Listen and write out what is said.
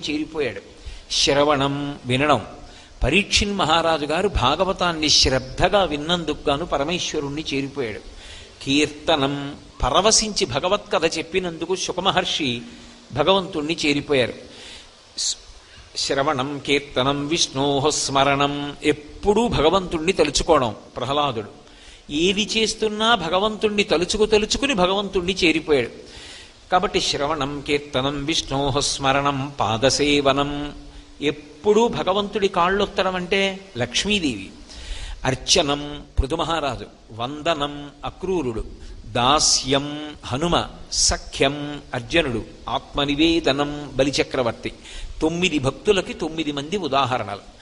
చేరిపోయాడు. శ్రవణం వినడం. పరీక్షిన్ మహారాజు గారు భాగవతాన్ని శ్రద్ధగా విన్నందుకు గాను పరమేశ్వరుణ్ణి చేరిపోయాడు. కీర్తనం పరవశించి భగవత్ కథ చెప్పినందుకు సుఖమహర్షి భగవంతుణ్ణి చేరిపోయారు. శ్రవణం కీర్తనం విష్ణోహ స్మరణం ఎప్పుడూ భగవంతుణ్ణి తలుచుకోవడం ప్రహ్లాదుడు. ఏది చేస్తున్నా భగవంతుణ్ణి తలుచుకు తలుచుకుని భగవంతుణ్ణి చేరిపోయాడు. కాబట్టి శ్రవణం కీర్తనం విష్ణోహ స్మరణం పాదసేవనం. ఎప్పుడూ భగవంతుడి కాళ్ళొత్తడం అంటే లక్ష్మీదేవి. అర్చనం పృథుమహారాజు. వందనం అక్రూరుడు. దాస్యం హనుమ. సఖ్యం అర్జునుడు. ఆత్మనివేదనం బలిచక్రవర్తి. తొమ్మిది భక్తులకి తొమ్మిది మంది ఉదాహరణలు.